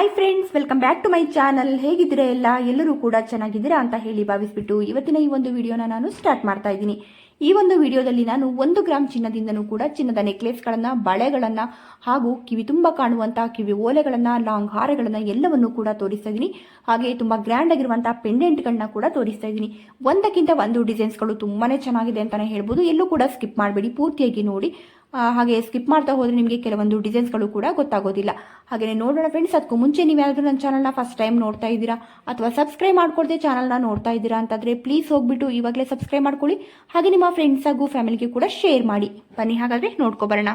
Hi friends welcome back to my channel ಹೇಗಿದ್ರೆ ಎಲ್ಲ? ಎಲ್ಲರೂ ಕೂಡ ಚೆನ್ನಾಗಿದ್ದೀರಾ ಅಂತ ಹೇಳಿ ಭಾವಿಸ್ಬಿಟ್ಟು ಇವತ್ತಿನ ಈ ಒಂದು ವಿಡಿಯೋನ ನಾನು ಸ್ಟಾರ್ಟ್ ಮಾಡ್ತಾ ಇದ್ದೀನಿ. ಈ ಒಂದು ವಿಡಿಯೋದಲ್ಲಿ ನಾನು ಒಂದು ಗ್ರಾಮ್ ಚಿನ್ನದಿಂದನೂ ಕೂಡ ಚಿನ್ನದ ನೆಕ್ಲೆಸ್ಗಳನ್ನು ಬಳೆಗಳನ್ನು ಹಾಗೂ ಕಿವಿ ತುಂಬ ಕಾಣುವಂಥ ಕಿವಿ ಓಲೆಗಳನ್ನು ಲಾಂಗ್ ಹಾರಗಳನ್ನು ಎಲ್ಲವನ್ನು ಕೂಡ ತೋರಿಸ್ತಾ ಇದ್ದೀನಿ. ಹಾಗೆ ತುಂಬ ಗ್ರ್ಯಾಂಡ್ ಆಗಿರುವಂಥ ಪೆಂಡೆಂಟ್ಗಳನ್ನ ಕೂಡ ತೋರಿಸ್ತಾ ಇದ್ದೀನಿ. ಒಂದಕ್ಕಿಂತ ಒಂದು ಡಿಸೈನ್ಸ್ಗಳು ತುಂಬಾನೇ ಚೆನ್ನಾಗಿದೆ ಅಂತಲೇ ಹೇಳ್ಬೋದು. ಎಲ್ಲೂ ಕೂಡ ಸ್ಕಿಪ್ ಮಾಡಬೇಡಿ. ಪೂರ್ತಿಯಾಗಿ ನೋಡಿ. ಹಾಗೆ ಸ್ಕಿಪ್ ಮಾಡ್ತಾ ಹೋದರೆ ನಿಮಗೆ ಕೆಲವೊಂದು ಡಿಸೈನ್ಸ್ಗಳು ಕೂಡ ಗೊತ್ತಾಗೋದಿಲ್ಲ. ಹಾಗೆಯೇ ನೋಡೋಣ ಫ್ರೆಂಡ್ಸ್ ಅದಕ್ಕೂ ಮುಂಚೆ ನೀವು ನನ್ನ ಚಾನಲ್ನ ಫಸ್ಟ್ ಟೈಮ್ ನೋಡ್ತಾ ಇದ್ದೀರಾ ಅಥವಾ ಸಬ್ಸ್ಕ್ರೈಬ್ ಮಾಡ್ಕೊಳ್ದೆ ಚಾನಲ್ನ ನೋಡ್ತಾ ಇದ್ದೀರಾ ಅಂತಂದರೆ ಪ್ಲೀಸ್ ಹೋಗ್ಬಿಟ್ಟು ಇವಾಗಲೇ ಸಬ್ಸ್ಕ್ರೈಬ್ ಮಾಡ್ಕೊಳ್ಳಿ. ಹಾಗೆ ನಿಮ್ಮ ಫ್ರೆಂಡ್ಸ್ ಹಾಗೂ ಫ್ಯಾಮಿಲಿಗೆ ಕೂಡ ಶೇರ್ ಮಾಡಿ. ಬನ್ನಿ ಹಾಗಾದರೆ ನೋಡ್ಕೊಬರೋಣ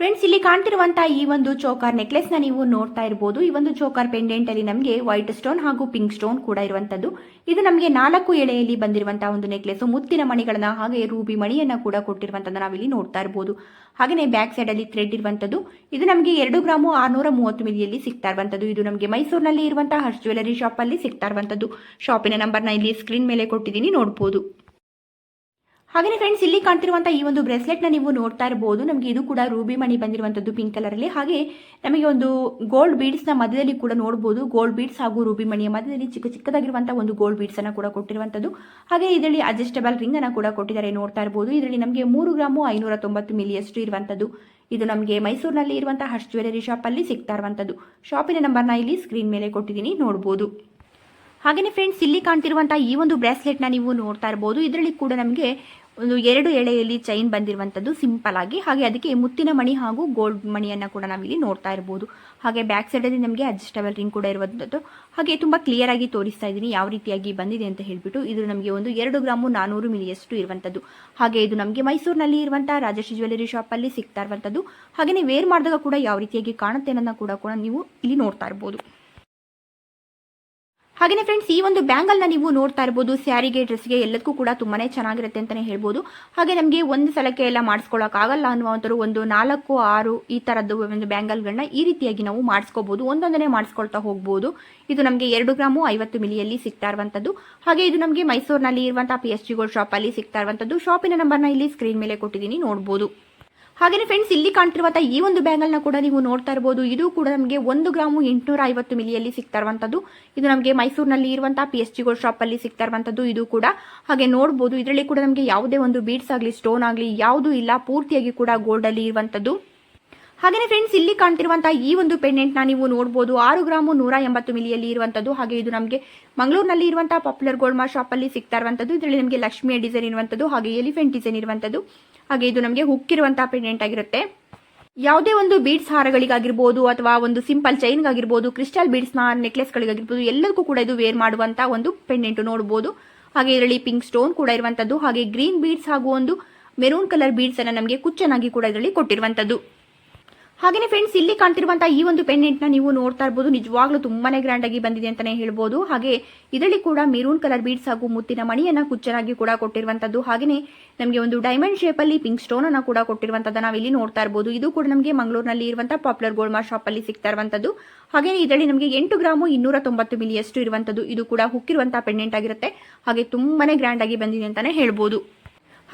ಫ್ರೆಂಡ್ಸ್ ಇಲ್ಲಿ ಕಾಣ್ತಿರುವಂತಹ ಈ ಒಂದು ಚೋಕಾರ್ ನೆಕ್ಲೆಸ್ನ ನೀವು ನೋಡ್ತಾ ಇರಬಹುದು ಈ ಒಂದು ಚೋಕಾರ್ ಪೆಂಡೆಂಟ್ ಅಲ್ಲಿ ನಮಗೆ ವೈಟ್ ಸ್ಟೋನ್ ಹಾಗೂ ಪಿಂಕ್ ಸ್ಟೋನ್ ಕೂಡ ಇರುವಂತದ್ದು. ಇದು ನಮಗೆ ನಾಲ್ಕು ಎಳೆಯಲ್ಲಿ ಬಂದಿರುವಂತಹ ಒಂದು ನೆಕ್ಲೆಸ್ ಮುತ್ತಿನ ಮಣಿಗಳನ್ನ ಹಾಗೆ ರೂಬಿ ಮಣಿಯನ್ನ ಕೂಡ ಕೊಟ್ಟಿರುವಂತದ್ದು ನಾವಿಲ್ಲಿ ನೋಡ್ತಾ ಇರಬಹುದು ಹಾಗೆ ಬ್ಯಾಕ್ ಸೈಡ್ ಅಲ್ಲಿ ಥ್ರೆಡ್ ಇರುವಂತದ್ದು. ಇದು ನಮಗೆ ಎರಡು ಗ್ರಾಮು ಆರ್ನೂರ ಮೂವತ್ತು ಮಿಲಿಯಲ್ಲಿ ಸಿಗ್ತಾ ಇರುವಂತದ್ದು. ಇದು ನಮಗೆ ಮೈಸೂರಿನಲ್ಲಿ ಇರುವಂತಹ ಹರ್ಷ ಜ್ಯುವೆಲರಿ ಶಾಪ್ ಅಲ್ಲಿ ಸಿಗ್ತಾ ಇರುವಂತದ್ದು. ಶಾಪಿನ ನ ಇಲ್ಲಿ ಸ್ಕ್ರೀನ್ ಮೇಲೆ ಕೊಟ್ಟಿದ್ದೀನಿ ನೋಡಬಹುದು ಹಾಗೆಯೇ ಫ್ರೆಂಡ್ಸ್ ಇಲ್ಲಿ ಕಾಣ್ತಿರುವಂತಹ ಈ ಒಂದು ಬ್ರೇಸ್ಲೆಟ್ನ ನೀವು ನೋಡ್ತಾ ಇರಬಹುದು ನಮಗೆ ಇದು ಕೂಡ ರೂಬಿ ಮಣಿ ಬಂದಿರುವಂತದ್ದು ಪಿಂಕ್ ಕಲರ್ ಅಲ್ಲಿ. ಹಾಗೆ ನಮಗೆ ಒಂದು ಗೋಲ್ಡ್ ಬೀಡ್ಸ್ನ ಮಧ್ಯದಲ್ಲಿ ಕೂಡ ನೋಡಬಹುದು ಗೋಲ್ಡ್ ಬೀಡ್ಸ್ ಹಾಗೂ ರೂಬಿ ಮಣಿಯ ಮಧ್ಯದಲ್ಲಿ ಚಿಕ್ಕ ಚಿಕ್ಕದಾಗಿರುವಂತಹ ಒಂದು ಗೋಲ್ಡ್ ಬೀಡ್ಸ್ ಅನ್ನ ಕೂಡ ಕೊಟ್ಟಿರುವಂತದ್ದು. ಹಾಗೆ ಇದರಲ್ಲಿ ಅಡ್ಜಸ್ಟಬಲ್ ರಿಂಗ್ ಅನ್ನ ಕೂಡ ಕೊಟ್ಟಿದ್ದಾರೆ ನೋಡ್ತಾ ಇರಬಹುದು ಇದರಲ್ಲಿ ನಮಗೆ ಮೂರು ಗ್ರಾಮು ಐನೂರ ತೊಂಬತ್ತು ಮಿಲಿಯಷ್ಟು ಇರುವಂತದ್ದು. ಇದು ನಮಗೆ ಮೈಸೂರಿನಲ್ಲಿ ಇರುವಂತಹ ಹರ್ಷ್ ಜ್ಯುವೆಲರಿ ಶಾಪ್ ಅಲ್ಲಿ ಸಿಗ್ತಾ ಇರುವಂತದ್ದು. ಶಾಪಿನ ನಂಬರ್ನ ಇಲ್ಲಿ ಸ್ಕ್ರೀನ್ ಮೇಲೆ ಕೊಟ್ಟಿದ್ದೀನಿ ನೋಡಬಹುದು ಹಾಗೆಯೇ ಫ್ರೆಂಡ್ಸ್ ಇಲ್ಲಿ ಕಾಣ್ತಿರುವಂತಹ ಈ ಒಂದು ಬ್ರೇಸ್ಲೆಟ್ನ ನೀವು ನೋಡ್ತಾ ಇರಬಹುದು ಇದರಲ್ಲಿ ಕೂಡ ನಮಗೆ ಒಂದು ಎರಡು ಎಳೆಯಲ್ಲಿ ಚೈನ್ ಬಂದಿರುವಂಥದ್ದು ಸಿಂಪಲ್ ಆಗಿ. ಹಾಗೆ ಅದಕ್ಕೆ ಮುತ್ತಿನ ಮಣಿ ಹಾಗೂ ಗೋಲ್ಡ್ ಮಣಿಯನ್ನು ಕೂಡ ನಾವಿಲ್ಲಿ ನೋಡ್ತಾ ಇರಬಹುದು ಹಾಗೆ ಬ್ಯಾಕ್ ಸೈಡಲ್ಲಿ ನಮಗೆ ಅಡ್ಜಸ್ಟಬಲ್ ರಿಂಗ್ ಕೂಡ ಇರುವಂಥದ್ದು. ಹಾಗೆ ತುಂಬ ಕ್ಲಿಯರ್ ಆಗಿ ತೋರಿಸ್ತಾ ಇದ್ದೀನಿ ಯಾವ ರೀತಿಯಾಗಿ ಬಂದಿದೆ ಅಂತ ಹೇಳಿಬಿಟ್ಟು. ಇದು ನಮಗೆ ಒಂದು ಎರಡು ಗ್ರಾಮು ನಾನೂರು ಮಿಲಿಯಷ್ಟು ಇರುವಂಥದ್ದು. ಹಾಗೆ ಇದು ನಮಗೆ ಮೈಸೂರಿನಲ್ಲಿ ಇರುವಂಥ ರಾಜಶ್ರೀ ಜ್ಯುವೆಲರಿ ಶಾಪಲ್ಲಿ ಸಿಗ್ತಾ ಇರುವಂಥದ್ದು. ಹಾಗೆಯೇ ವೇರ್ ಮಾಡಿದಾಗ ಕೂಡ ಯಾವ ರೀತಿಯಾಗಿ ಕಾಣುತ್ತೆ ಅನ್ನೋದನ್ನ ಕೂಡ ಕೂಡ ನೀವು ಇಲ್ಲಿ ನೋಡ್ತಾ ಇರ್ಬೋದು. ಹಾಗೆಯೇ ಫ್ರೆಂಡ್ಸ್ ಈ ಒಂದು ಬ್ಯಾಂಗಲ್ನ ನೀವು ನೋಡ್ತಾ ಇರ್ಬೋದು, ಸ್ಯಾರಿಗೆ ಡ್ರೆಸ್ಗೆ ಎಲ್ಲದಕ್ಕೂ ಕೂಡ ತುಂಬಾನೇ ಚೆನ್ನಾಗಿರುತ್ತೆ ಅಂತಾನೆ ಹೇಳ್ಬೋದು. ಹಾಗೆ ನಮಗೆ ಒಂದು ಸಲಕ್ಕೆ ಎಲ್ಲ ಮಾಡಿಸ್ಕೊಳ್ಳೋಕ್ಕಾಗಲ್ಲ ಅನ್ನುವಂಥರು ಒಂದು ನಾಲ್ಕು, ಆರು ಈ ತರದ್ದು ಒಂದು ಬ್ಯಾಂಗಲ್ಗಳನ್ನ ಈ ರೀತಿಯಾಗಿ ನಾವು ಮಾಡಿಸ್ಕೋಬಹುದು ಒಂದೊಂದನೇ ಮಾಡಿಸ್ಕೊಳ್ತಾ ಹೋಗ್ಬೋದು. ಇದು ನಮಗೆ ಎರಡು ಗ್ರಾಮು ಐವತ್ತು ಮಿಲಿಯಲ್ಲಿ ಸಿಗ್ತಾ ಇರುವಂಥದ್ದು ಹಾಗೆ ಇದು ನಮಗೆ ಮೈಸೂರಿನಲ್ಲಿ ಇರುವಂತಹ ಪಿ ಎಸ್ ಜಿ ಗೋಲ್ಡ್ ಶಾಪಲ್ಲಿ ಸಿಗ್ತಾ ಇರುವಂಥದ್ದು ಶಾಪಿನ ನಂಬರ್ನ ಇಲ್ಲಿ ಸ್ಕ್ರೀನ್ ಮೇಲೆ ಕೊಟ್ಟಿದ್ದೀನಿ, ನೋಡ್ಬೋದು. ಹಾಗೆಯೇ ಫ್ರೆಂಡ್ಸ್ ಇಲ್ಲಿ ಕಾಣ್ತಿರುವಂತಹ ಈ ಒಂದು ಬ್ಯಾಂಗಲ್ನ ಕೂಡ ನೀವು ನೋಡ್ತಾ ಇರಬಹುದು ಇದು ಕೂಡ ನಮಗೆ ಒಂದು ಗ್ರಾಮು ಎಂಟುನೂರ ಐವತ್ತು ಮಿಲಿಯಲ್ಲಿ ಸಿಗ್ತಾ ಇರುವಂತದ್ದು. ಇದು ನಮಗೆ ಮೈಸೂರಿನಲ್ಲಿ ಇರುವಂತಹ P S G gold shop ಅಲ್ಲಿ ಸಿಗ್ತಾ ಇರುವಂತದ್ದು ಇದು ಕೂಡ. ಹಾಗೆ ನೋಡಬಹುದು ಇದರಲ್ಲಿ ಕೂಡ ನಮಗೆ ಯಾವುದೇ ಒಂದು ಬೀಡ್ಸ್ ಆಗಲಿ ಸ್ಟೋನ್ ಆಗಲಿ ಯಾವುದು ಇಲ್ಲ. ಪೂರ್ತಿಯಾಗಿ ಕೂಡ ಗೋಲ್ಡ್ ಅಲ್ಲಿ ಇರುವಂತದ್ದು. ಹಾಗೆಯೇ ಫ್ರೆಂಡ್ಸ್ ಇಲ್ಲಿ ಕಾಣ್ತಿರುವಂತಹ ಈ ಒಂದು ಪೆಂಡೆಂಟ್ನ ನೀವು ನೋಡಬಹುದು ಆರು ಗ್ರಾಮು ನೂರ ಎಂಬತ್ತು ಮಿಲಿಯಲ್ಲಿ ಇರುವಂತದ್ದು. ಹಾಗೆ ಇದು ನಮಗೆ ಮಂಗಳೂರಿನಲ್ಲಿ ಇರುವಂತಹ ಪಾಪ್ಯುಲರ್ ಗೋಲ್ಡ್ ಮಾರ್ ಶಾಪ್ ಅಲ್ಲಿ ಸಿಗ್ತಾ ಇರುವಂತದ್ದು. ಇದರಲ್ಲಿ ನಮಗೆ ಲಕ್ಷ್ಮಿಯ ಡಿಸೈನ್ ಇರುವಂತದ್ದು. ಹಾಗೆ ಎಲಿಫೆಂಟ್ ಡಿಸೈನ್ ಇರುವಂತದ್ದು. ಹಾಗೆ ಇದು ನಮಗೆ ಹುಕ್ಕಿರುವಂತಹ ಪೆಂಡೆಂಟ್ ಆಗಿರುತ್ತೆ. ಯಾವುದೇ ಒಂದು ಬೀಡ್ಸ್ ಹಾರಗಳಿಗಾಗಿರ್ಬೋದು ಅಥವಾ ಒಂದು ಸಿಂಪಲ್ ಚೈನ್ಗಾಗಿರ್ಬೋದು ಕ್ರಿಸ್ಟಲ್ ಬೀಡ್ಸ್ನ ನೆಕ್ಲೆಸ್ಗಳಿಗಾಗಿರ್ಬೋದು ಎಲ್ಲದಕ್ಕೂ ಕೂಡ ಇದು ವೇರ್ ಮಾಡುವಂತ ಒಂದು ಪೆಂಡೆಂಟ್ ನೋಡಬಹುದು ಹಾಗೆ ಇದರಲ್ಲಿ ಪಿಂಕ್ ಸ್ಟೋನ್ ಕೂಡ ಇರುವಂತದ್ದು, ಹಾಗೆ ಗ್ರೀನ್ ಬೀಡ್ಸ್ ಹಾಗೂ ಒಂದು ಮೆರೂನ್ ಕಲರ್ ಬೀಡ್ಸ್ ಅನ್ನ ನಮಗೆ ಕುಚ್ಚನಾಗಿ ಕೂಡ ಇದರಲ್ಲಿ ಕೊಟ್ಟಿರುವಂತದ್ದು. ಹಾಗೆಯೇ ಫ್ರೆಂಡ್ಸ್ ಇಲ್ಲಿ ಕಾಣ್ತಿರುವಂತಹ ಈ ಒಂದು ಪೆಂಡೆಂಟ್ನ ನೀವು ನೋಡ್ತಾ ಇರಬಹುದು ನಿಜವಾಗ್ಲೂ ತುಂಬಾನೇ ಗ್ರ್ಯಾಂಡ್ ಆಗಿ ಬಂದಿದೆ ಅಂತಾನೆ ಹೇಳ್ಬೋದು. ಹಾಗೆ ಇದರಲ್ಲಿ ಕೂಡ ಮೆರೂನ್ ಕಲರ್ ಬೀಡ್ಸ್ ಹಾಗೂ ಮುತ್ತಿನ ಮಣಿಯನ್ನ ಕುಚ್ಚನಾಗಿ ಕೂಡ ಕೊಟ್ಟಿರುವಂತದ್ದು. ಹಾಗೆಯೇ ನಮಗೆ ಒಂದು ಡೈಮಂಡ್ ಶೇಪ್ ಅಲ್ಲಿ ಪಿಂಕ್ ಸ್ಟೋನ್ ಅನ್ನ ಕೂಡ ಕೊಟ್ಟಿರುವಂತದ್ದು ನಾವು ಇಲ್ಲಿ ನೋಡ್ತಾ ಇರಬಹುದು ಇದು ಕೂಡ ನಮಗೆ ಮಂಗಳೂರಿನಲ್ಲಿ ಇರುವಂತಹ ಪಾಪ್ಯುಲರ್ ಗೋಲ್ಡ್ ಮಾರ್ ಶಾಪ್ ಅಲ್ಲಿ ಸಿಗ್ತಾ ಇರುವಂತದ್ದು. ಹಾಗೆ ಇದರಲ್ಲಿ ನಮಗೆ ಎಂಟು ಗ್ರಾಮು ಇನ್ನೂರ ತೊಂಬತ್ತು ಮಿಲಿಯಷ್ಟು ಇರುವಂತದ್ದು. ಇದು ಕೂಡ ಹುಕ್ಕಿರುವಂತಹ ಪೆಂಡೆಂಟ್ ಆಗಿರುತ್ತೆ. ಹಾಗೆ ತುಂಬಾನೇ ಗ್ರ್ಯಾಂಡ್ ಆಗಿ ಬಂದಿದೆ ಅಂತಾನೆ ಹೇಳ್ಬೋದು.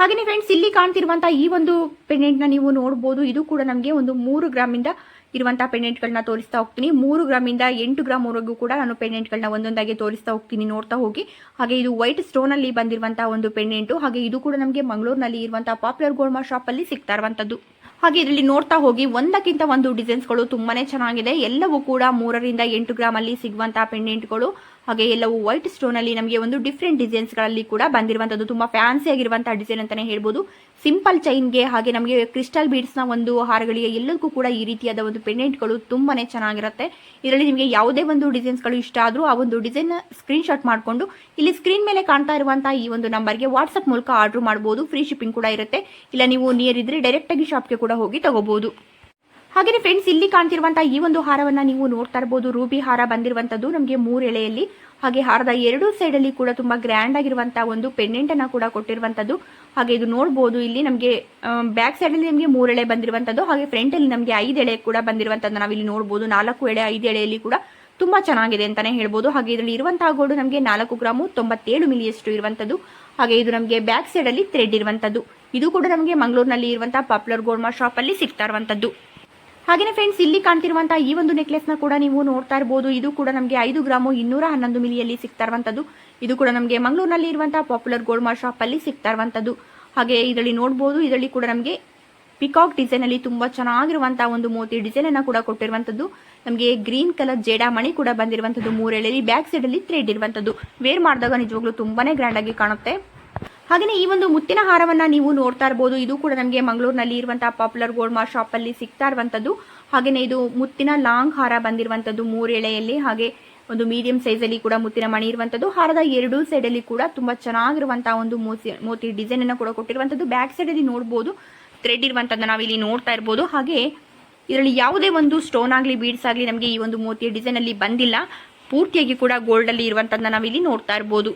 ಹಾಗೆಯೇ ಫ್ರೆಂಡ್ಸ್ ಇಲ್ಲಿ ಕಾಣ್ತಿರುವಂತಹ ಈ ಒಂದು ಪೆಂಡೆಂಟ್ನ ನೀವು ನೋಡಬಹುದು ಇದು ಕೂಡ ನಮಗೆ ಒಂದು ಮೂರು ಗ್ರಾಮಿಂದ ಇರುವಂತಹ ಪೆಂಡೆಂಟ್ಗಳನ್ನ ತೋರಿಸ್ತಾ ಹೋಗ್ತೀನಿ. ಮೂರು ಗ್ರಾಮಿಂದ ಎಂಟು ಗ್ರಾಮ್ವರೆಗೂ ಕೂಡ ನಾನು ಪೆಂಡೆಂಟ್ಗಳನ್ನ ಒಂದೊಂದಾಗಿ ತೋರಿಸ್ತಾ ಹೋಗ್ತೀನಿ, ನೋಡ್ತಾ ಹೋಗಿ. ಹಾಗೆ ಇದು ವೈಟ್ ಸ್ಟೋನ್ ಅಲ್ಲಿ ಬಂದಿರುವಂತಹ ಒಂದು ಪೆಂಡೆಂಟು ಹಾಗೆ ಇದು ಕೂಡ ನಮಗೆ ಮಂಗಳೂರಿನಲ್ಲಿ ಇರುವಂತಹ ಪಾಪ್ಯುಲರ್ ಗೋಲ್ಡ್ ಮಾರ್ ಶಾಪ್ ಅಲ್ಲಿ ಸಿಗ್ತಾ ಇರುವಂತದ್ದು. ಹಾಗೆ ಇದರಲ್ಲಿ ನೋಡ್ತಾ ಹೋಗಿ, ಒಂದಕ್ಕಿಂತ ಒಂದು ಡಿಸೈನ್ಸ್ಗಳು ತುಂಬಾನೇ ಚೆನ್ನಾಗಿದೆ. ಎಲ್ಲವೂ ಕೂಡ ಮೂರರಿಂದ ಎಂಟು ಗ್ರಾಮ್ ಅಲ್ಲಿ ಸಿಗುವಂತಹ ಪೆಂಡೆಂಟ್ಗಳು ಹಾಗೆ ಎಲ್ಲವೂ ವೈಟ್ ಸ್ಟೋನ್ ಅಲ್ಲಿ ನಮಗೆ ಒಂದು ಡಿಫ್ರೆಂಟ್ ಡಿಸೈನ್ಸ್ಗಳಲ್ಲಿ ಕೂಡ ಬಂದಿರುವಂತದ್ದು. ತುಂಬಾ ಫ್ಯಾನ್ಸಿ ಆಗಿರುವಂತಹ ಡಿಸೈನ್ ಅಂತಾನೆ ಹೇಳ್ಬೋದು. ಸಿಂಪಲ್ ಚೈನ್ಗೆ ಹಾಗೆ ನಮಗೆ ಕ್ರಿಸ್ಟಲ್ ಬೀಡ್ಸ್ನ ಒಂದು ಹಾರಗಳಿಗೆ ಎಲ್ಲದಕ್ಕೂ ಕೂಡ ಈ ರೀತಿಯಾದ ಒಂದು ಪೆಂಡೆಂಟ್ಗಳು ತುಂಬಾನೇ ಚೆನ್ನಾಗಿರುತ್ತೆ. ಇದರಲ್ಲಿ ನಿಮಗೆ ಯಾವುದೇ ಒಂದು ಡಿಸೈನ್ಸ್ಗಳು ಇಷ್ಟ ಆದ್ರೂ ಆ ಒಂದು ಡಿಸೈನ್ ಸ್ಕ್ರೀನ್ ಶಾಟ್ ಮಾಡಿಕೊಂಡು ಇಲ್ಲಿ ಸ್ಕ್ರೀನ್ ಮೇಲೆ ಕಾಣ್ತಾ ಇರುವಂತಹ ಈ ಒಂದು ನಂಬರ್ಗೆ ವಾಟ್ಸ್ಆಪ್ ಮೂಲಕ ಆರ್ಡರ್ ಮಾಡಬಹುದು ಫ್ರೀ ಶಿಪ್ಪಿಂಗ್ ಕೂಡ ಇರುತ್ತೆ. ಇಲ್ಲ ನೀವು ನಿಯರ್ ಇದ್ರೆ ಡೈರೆಕ್ಟ್ ಆಗಿ ಶಾಪ್ಗೆ ಕೂಡ ಹೋಗಿ ತಗೋಬಹುದು ಹಾಗೆಯೇ ಫ್ರೆಂಡ್ಸ್ ಇಲ್ಲಿ ಕಾಣ್ತಿರುವಂತಹ ಈ ಒಂದು ಹಾರವನ್ನ ನೀವು ನೋಡ್ತಾ ಇರಬಹುದು ರೂಬಿ ಹಾರ ಬಂದಿರುವಂತದ್ದು ನಮಗೆ ಮೂರು ಎಳೆಯಲ್ಲಿ. ಹಾಗೆ ಹಾರದ ಎರಡು ಸೈಡ್ ಅಲ್ಲಿ ಕೂಡ ತುಂಬಾ ಗ್ರ್ಯಾಂಡ್ ಆಗಿರುವಂತಹ ಒಂದು ಪೆಂಡೆಂಟ್ ಅನ್ನ ಕೂಡ ಕೊಟ್ಟಿರುವಂತದ್ದು. ಹಾಗೆ ಇದು ನೋಡಬಹುದು ಇಲ್ಲಿ ನಮಗೆ ಬ್ಯಾಕ್ ಸೈಡ್ ಅಲ್ಲಿ ನಮಗೆ ಮೂರು ಎಳೆ ಬಂದಿರುವಂತದ್ದು. ಹಾಗೆ ಫ್ರಂಟ್ ಅಲ್ಲಿ ನಮಗೆ ಐದು ಎಳೆ ಕೂಡ ಬಂದಿರುವಂತದ್ದು ಇಲ್ಲಿ ನೋಡಬಹುದು ನಾಲ್ಕು ಎಳೆ, ಐದು ಎಳೆಯಲ್ಲಿ ಕೂಡ ತುಂಬಾ ಚೆನ್ನಾಗಿದೆ ಅಂತಾನೆ ಹೇಳ್ಬೋದು. ಹಾಗೆ ಇದರಲ್ಲಿ ಇರುವಂತಹ ಗೋಲ್ಡ್ ನಮಗೆ ನಾಲ್ಕು ಗ್ರಾಮು ತೊಂಬತ್ತೇಳು ಮಿಲಿಯಷ್ಟು ಇರುವಂತದ್ದು. ಹಾಗೆ ಇದು ನಮಗೆ ಬ್ಯಾಕ್ ಸೈಡ್ ಅಲ್ಲಿ ಥ್ರೆಡ್ ಇರುವಂತದ್ದು. ಇದು ಕೂಡ ನಮಗೆ ಮಂಗಳೂರಿನಲ್ಲಿ ಇರುವಂತಹ ಪಾಪ್ಯುಲರ್ ಗೋಲ್ಡ್ ಮಾರ್ ಶಾಪ್ ಅಲ್ಲಿ ಸಿಗ್ತಾ ಇರುವಂತದ್ದು. ಹಾಗೇನೆ ಫ್ರೆಂಡ್ಸ್ ಇಲ್ಲಿ ಕಾಣ್ತಿರುವಂತಹ ಈ ಒಂದು ನೆಕ್ಲೆಸ್ನ ಕೂಡ ನೀವು ನೋಡ್ತಾ ಇರಬಹುದು ಇದು ಕೂಡ ನಮಗೆ ಐದು ಗ್ರಾಮು ಇನ್ನೂರ ಹನ್ನೊಂದು ಮಿಲಿಯಲ್ಲಿ ಸಿಗ್ತಾ ಇರುವಂತದ್ದು. ಇದು ಕೂಡ ನಮಗೆ ಮಂಗಳೂರಿನಲ್ಲಿ ಇರುವಂತಹ ಪಾಪ್ಯುಲರ್ ಗೋಲ್ಡ್ ಮಾರ್ ಶಾಪ್ ಅಲ್ಲಿ ಸಿಗ್ತಾ ಇರುವಂತದ್ದು. ಹಾಗೆ ಇದರಲ್ಲಿ ನೋಡಬಹುದು ಇದರಲ್ಲಿ ಕೂಡ ನಮಗೆ ಪಿಕಾಕ್ ಡಿಸೈನ್ ಅಲ್ಲಿ ತುಂಬಾ ಚೆನ್ನಾಗಿರುವಂತಹ ಒಂದು ಮೋತಿ ಡಿಸೈನ್ ಅನ್ನ ಕೂಡ ಕೊಟ್ಟಿರುವಂತದ್ದು. ನಮಗೆ ಗ್ರೀನ್ ಕಲರ್ ಜೇಡ ಮಣಿ ಕೂಡ ಬಂದಿರುವಂತದ್ದು ಮೂರೆಳೆಯಲ್ಲಿ ಬ್ಯಾಕ್ ಸೈಡ್ ಅಲ್ಲಿ ಥ್ರೆಡ್ ಇರುವಂತದ್ದು. ವೇರ್ ಮಾಡಿದಾಗ ನಿಜವಾಗ್ಲೂ ತುಂಬಾನೇ ಗ್ರ್ಯಾಂಡ್ ಆಗಿ ಕಾಣುತ್ತೆ. ಹಾಗೆಯೇ ಈ ಒಂದು ಮುತ್ತಿನ ಹಾರವನ್ನ ನೀವು ನೋಡ್ತಾ ಇರಬಹುದು ಇದು ಕೂಡ ನಮಗೆ ಮಂಗಳೂರಿನಲ್ಲಿ ಇರುವಂತಹ ಪಾಪ್ಯುಲರ್ ಗೋಲ್ಡ್ ಮಾರ್ ಶಾಪ್ ಅಲ್ಲಿ ಸಿಗ್ತಾ ಇರುವಂತದ್ದು ಹಾಗೆಯೇ ಇದು ಮುತ್ತಿನ ಲಾಂಗ್ ಹಾರ ಬಂದಿರುವಂತದ್ದು ಮೂರೆಳೆಯಲ್ಲಿ ಹಾಗೆ ಒಂದು ಮೀಡಿಯಂ ಸೈಜ್ ಅಲ್ಲಿ ಕೂಡ ಮುತ್ತಿನ ಮಣಿ ಇರುವಂತದ್ದು ಹಾರದ ಎರಡೂ ಸೈಡ್ ಅಲ್ಲಿ ಕೂಡ ತುಂಬಾ ಚೆನ್ನಾಗಿರುವಂತಹ ಒಂದು ಮೋತಿ ಮೋತಿ ಡಿಸೈನ್ ಅನ್ನು ಕೂಡ ಕೊಟ್ಟಿರುವಂತದ್ದು ಬ್ಯಾಕ್ ಸೈಡ್ ಅಲ್ಲಿ ನೋಡಬಹುದು ಥ್ರೆಡ್ ಇರುವಂತದ್ದು ನಾವು ಇಲ್ಲಿ ನೋಡ್ತಾ ಇರಬಹುದು ಹಾಗೆ ಇದರಲ್ಲಿ ಯಾವುದೇ ಒಂದು ಸ್ಟೋನ್ ಆಗಲಿ ಬೀಡ್ಸ್ ಆಗಲಿ ನಮಗೆ ಈ ಒಂದು ಮೋತಿಯ ಡಿಸೈನ್ ಅಲ್ಲಿ ಬಂದಿಲ್ಲ. ಪೂರ್ತಿಯಾಗಿ ಕೂಡ ಗೋಲ್ಡ್ ಅಲ್ಲಿ ಇರುವಂತದ್ದನ್ನ ನಾವಿಲ್ಲಿ ನೋಡ್ತಾ ಇರಬಹುದು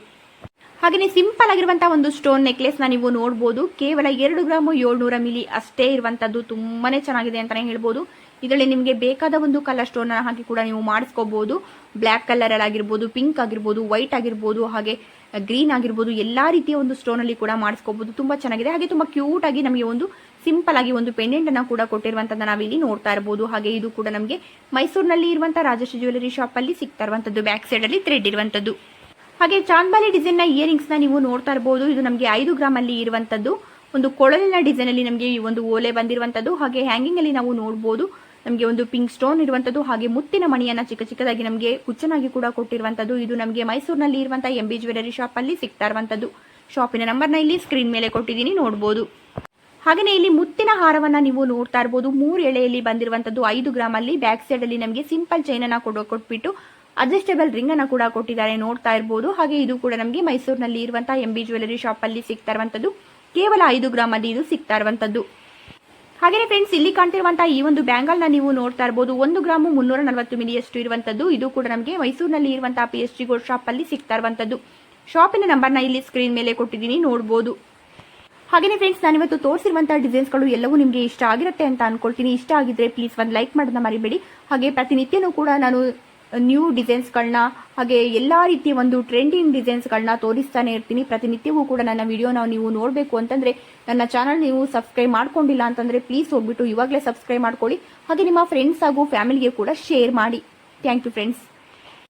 ಹಾಗೆಯೇ ಸಿಂಪಲ್ ಆಗಿರುವಂತಹ ಒಂದು ಸ್ಟೋನ್ ನೆಕ್ಲೆಸ್ನ ನೀವು ನೋಡಬಹುದು ಕೇವಲ ಎರಡು ಗ್ರಾಮು ಏಳ್ನೂರ ಮಿಲಿ ಅಷ್ಟೇ ಇರುವಂತದ್ದು ತುಂಬಾನೇ ಚೆನ್ನಾಗಿದೆ ಅಂತಾನೆ ಹೇಳ್ಬೋದು. ಇದರಲ್ಲಿ ನಿಮಗೆ ಬೇಕಾದ ಒಂದು ಕಲರ್ ಸ್ಟೋನ್ ಹಾಕಿ ಕೂಡ ನೀವು ಮಾಡಿಸ್ಕೋಬಹುದು ಬ್ಲ್ಯಾಕ್ ಕಲರ್ ಆಗಿರ್ಬೋದು ಪಿಂಕ್ ಆಗಿರ್ಬೋದು ವೈಟ್ ಆಗಿರ್ಬೋದು, ಹಾಗೆ ಗ್ರೀನ್ ಆಗಿರ್ಬೋದು, ಎಲ್ಲಾ ರೀತಿಯ ಒಂದು ಸ್ಟೋನ್ ಅಲ್ಲಿ ಕೂಡ ಮಾಡಿಸ್ಕೋಬಹುದು ತುಂಬಾ ಚೆನ್ನಾಗಿದೆ. ಹಾಗೆ ತುಂಬಾ ಕ್ಯೂಟ್ ಆಗಿ ನಮಗೆ ಒಂದು ಸಿಂಪಲ್ ಆಗಿ ಒಂದು ಪೆಂಡೆಂಟ್ ಅನ್ನ ಕೂಡ ಕೊಟ್ಟಿರುವಂತದ್ದು ನಾವಿಲ್ಲಿ ನೋಡ್ತಾ ಇರಬಹುದು ಹಾಗೆ ಇದು ಕೂಡ ನಮಗೆ ಮೈಸೂರಿನಲ್ಲಿ ಇರುವಂತಹ ರಾಜಶ್ರೀ ಜ್ಯುವೆಲರಿ ಶಾಪ್ ಅಲ್ಲಿ ಸಿಗ್ತಾ ಇರುವಂತದ್ದು. ಬ್ಯಾಕ್ ಸೈಡ್ ಅಲ್ಲಿ ಥ್ರೆಡ್ ಇರುವಂತದ್ದು. ಹಾಗೆ ಚಾಂದ್ಬಾಲಿ ಡಿಸೈನ್ನ ಇಯರಿಂಗ್ಸ್ನ ನೀವು ನೋಡ್ತಾ ಇರಬಹುದು ಇದು ನಮಗೆ ಐದು ಗ್ರಾಮ್ ಅಲ್ಲಿ ಇರುವಂತದ್ದು. ಒಂದು ಕೊಳಲಿನ ಡಿಸೈನ್ ಅಲ್ಲಿ ನಮಗೆ ಈ ಒಂದು ಓಲೆ ಬಂದಿರುವಂತದ್ದು. ಹಾಗೆ ಹ್ಯಾಂಗಿಂಗ್ ಅಲ್ಲಿ ನಾವು ನೋಡಬಹುದು ನಮಗೆ ಒಂದು ಪಿಂಕ್ ಸ್ಟೋನ್ ಇರುವಂತದ್ದು. ಹಾಗೆ ಮುತ್ತಿನ ಮಣಿಯನ್ನ ಚಿಕ್ಕ ಚಿಕ್ಕದಾಗಿ ನಮಗೆ ಕುಚ್ಚನಾಗಿ ಕೂಡ ಕೊಟ್ಟಿರುವಂತದ್ದು. ಇದು ನಮಗೆ ಮೈಸೂರಿನಲ್ಲಿ ಇರುವಂತಹ ಎಂಬಿ ಜ್ಯುವೆಲರಿ ಶಾಪ್ ಅಲ್ಲಿ ಸಿಗ್ತಾ ಇರುವಂತದ್ದು. ಶಾಪಿನ ನಂಬರ್ನ ಇಲ್ಲಿ ಸ್ಕ್ರೀನ್ ಮೇಲೆ ಕೊಟ್ಟಿದ್ದೀನಿ ನೋಡಬಹುದು ಹಾಗೆಯೇ ಇಲ್ಲಿ ಮುತ್ತಿನ ಹಾರವನ್ನ ನೀವು ನೋಡ್ತಾ ಇರಬಹುದು ಮೂರು ಎಳೆಯಲ್ಲಿ ಬಂದಿರುವಂತದ್ದು ಐದು ಗ್ರಾಮ್ ಅಲ್ಲಿ. ಬ್ಯಾಕ್ ಸೈಡ್ ಅಲ್ಲಿ ನಮಗೆ ಸಿಂಪಲ್ ಚೈನ್ ಅನ್ನ ಕೊಡೋ ಕೊಟ್ಬಿಟ್ಟು ಅಡ್ಜಸ್ಟೇಬಲ್ ರಿಂಗ್ ಅನ್ನ ಕೂಡ ಕೊಟ್ಟಿದ್ದಾರೆ, ನೋಡ್ತಾ ಇರಬಹುದು ಹಾಗೆ ಇದು ಕೂಡ ನಮಗೆ ಮೈಸೂರಿನಲ್ಲಿ ಇರುವಂತಹ ಎಂ ಬಿ ಜ್ಯುವೆಲರಿ ಶಾಪ್ ಅಲ್ಲಿ ಸಿಗ್ತಾ ಇರುವಂತದ್ದು. ಕೇವಲ ಐದು ಗ್ರಾಮ್ ಅಲ್ಲಿ ಇದು ಸಿಗ್ತಾ ಇರುವಂತದ್ದು. ಹಾಗೆಯೇ ಫ್ರೆಂಡ್ಸ್ ಇಲ್ಲಿ ಕಾಣ್ತಿರುವಂತಹ ಈ ಒಂದು ಬ್ಯಾಂಗಲ್ನ ನೀವು ನೋಡ್ತಾ ಇರಬಹುದು ಒಂದು ಗ್ರಾಮು ಮುನ್ನೂರ ನಲವತ್ತು ಮಿಲಿಯಷ್ಟು ಇರುವಂತದ್ದು. ಇದು ಕೂಡ ನಮಗೆ ಮೈಸೂರಿನಲ್ಲಿ ಇರುವಂತಹ P H G gold shop ಅಲ್ಲಿ ಸಿಗ್ತಾ ಇರುವಂತದ್ದು. ಶಾಪಿನ ನಂಬರ್ನ ಇಲ್ಲಿ ಸ್ಕ್ರೀನ್ ಮೇಲೆ ಕೊಟ್ಟಿದ್ದೀನಿ ನೋಡಬಹುದು ಹಾಗೆಯೇ ಫ್ರೆಂಡ್ಸ್ ನಾನಿವತ್ತು ತೋರಿಸಿರುವಂತಹ ಡಿಸೈನ್ಸ್ಗಳು ಎಲ್ಲವೂ ನಿಮಗೆ ಇಷ್ಟ ಆಗಿರುತ್ತೆ ಅಂತ ಅನ್ಕೊಳ್ತೀನಿ. ಇಷ್ಟ ಆಗಿದ್ರೆ ಪ್ಲೀಸ್ ಒಂದು ಲೈಕ್ ಮಾಡೋದನ್ನ ಮರಿಬೇಡಿ. ಹಾಗೆ ಪ್ರತಿನಿತ್ಯನೂ ಕೂಡ ನಾನು ನ್ಯೂ ಡಿಸೈನ್ಸ್ಗಳನ್ನ ಹಾಗೆ ಎಲ್ಲ ರೀತಿಯ ಒಂದು ಟ್ರೆಂಡಿಂಗ್ ಡಿಸೈನ್ಸ್ಗಳನ್ನ ತೋರಿಸ್ತಾನೆ ಇರ್ತೀನಿ. ಪ್ರತಿನಿತ್ಯವೂ ಕೂಡ ನನ್ನ ವಿಡಿಯೋನ ನೀವು ನೋಡಬೇಕು ಅಂತಂದ್ರೆ, ನನ್ನ ಚಾನಲ್ ನೀವು ಸಬ್ಸ್ಕ್ರೈಬ್ ಮಾಡ್ಕೊಂಡಿಲ್ಲ ಅಂತಂದ್ರೆ ಪ್ಲೀಸ್ ಹೋಗ್ಬಿಟ್ಟು ಇವಾಗಲೇ ಸಬ್ಸ್ಕ್ರೈಬ್ ಮಾಡ್ಕೊಳ್ಳಿ. ಹಾಗೆ ನಿಮ್ಮ ಫ್ರೆಂಡ್ಸ್ ಹಾಗೂ ಫ್ಯಾಮಿಲಿಗೆ ಕೂಡ ಶೇರ್ ಮಾಡಿ. Thank you friends